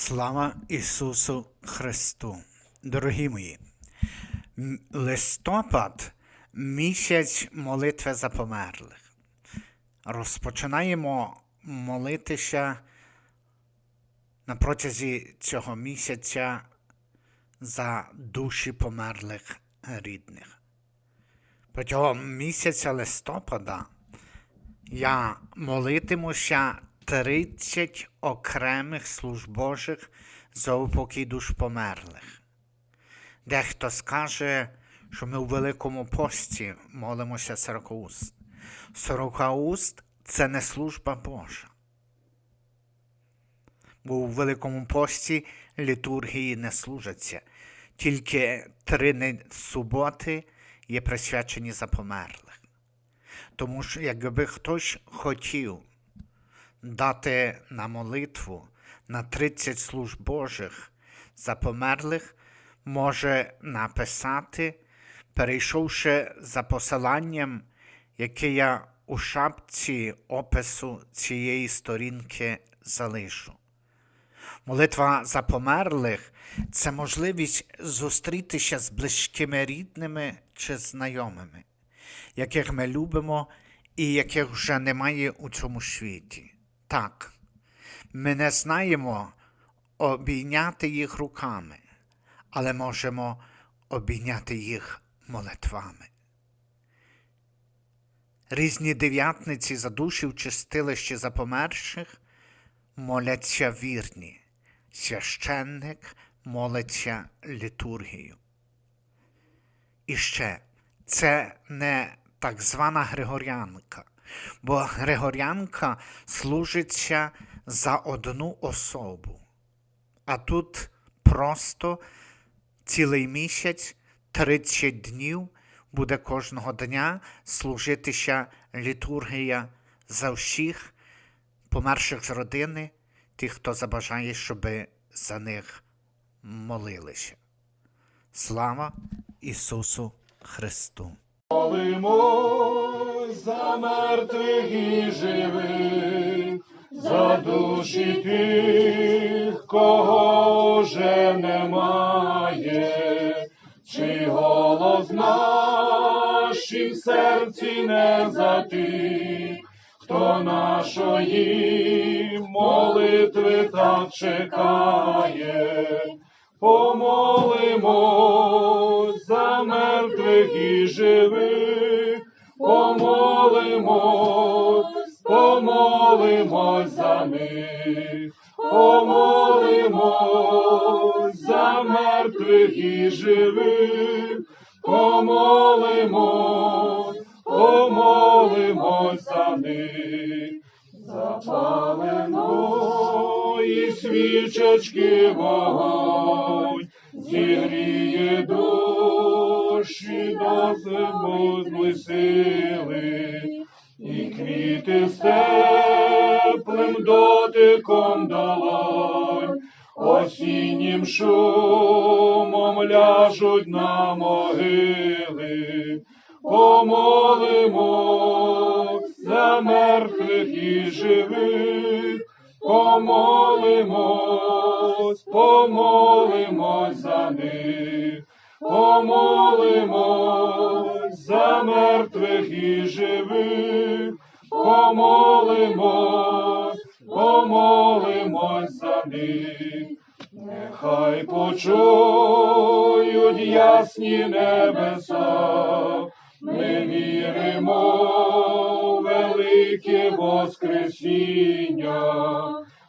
Слава Ісусу Христу! Дорогі мої, листопад місяць молитви за померлих. Розпочинаємо молитися на протязі цього місяця за душі померлих рідних. Протягом місяця листопада я молитимуся 30 окремих служб Божих за упокій душ померлих. Дехто скаже, що ми у Великому пості молимося сорокауст. Сорокауст це не служба Божа. Бо у Великому пості літургії не служаться. Тільки три суботи є присвячені за померлих. Тому що якби хтось хотів дати на молитву на 30 служб Божих за померлих, може написати, перейшовши за посиланням, яке я у шапці опису цієї сторінки залишу. Молитва за померлих це можливість зустрітися з близькими рідними чи знайомими, яких ми любимо і яких вже немає у цьому світі. Так, ми не знаємо обійняти їх руками, але можемо обійняти їх молитвами. Різні дев'ятниці за душі в чистилищі за моляться вірні, священник молиться літургію. І ще це не так звана Григоріанка, бо Григоріанка служиться за одну особу. А тут просто цілий місяць, 30 днів буде кожного дня служитися літургія за всіх померших з родини, тих, хто забажає, щоб за них молилися. Слава Ісусу Христу! За мертвих і живих, за душі тих, кого вже немає, чи голос в серці не затих, хто нашої молитви так чекає. Помолимось за мертвих і живих, помолимось, помолимось за них, помолимось за мертвих і живих, помолимось, помолимось за них. Запаленої свічечки вогонь, зігріє душі до зимозли сили, і квіти з теплим дотиком долонь, осіннім шумом ляжуть на могили. Помолимось за мертвих і живих, помолимось, помолимось за них, помолимось за мертвих і живих, помолимось, помолимось за них. Нехай почують ясні небеса, ми віримо в велике Воскресіння,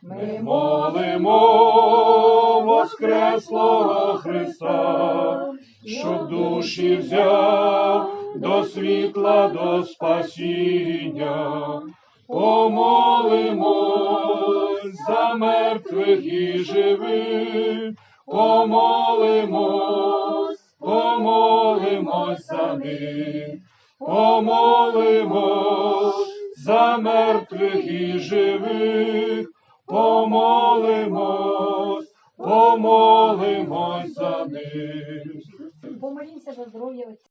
ми молимо Воскреслого Христа, щоб душі взяв до світла, до спасіння. Помолимось за мертвих і живих, помолимось, помолимось за них, помолимось за мертвих і живих,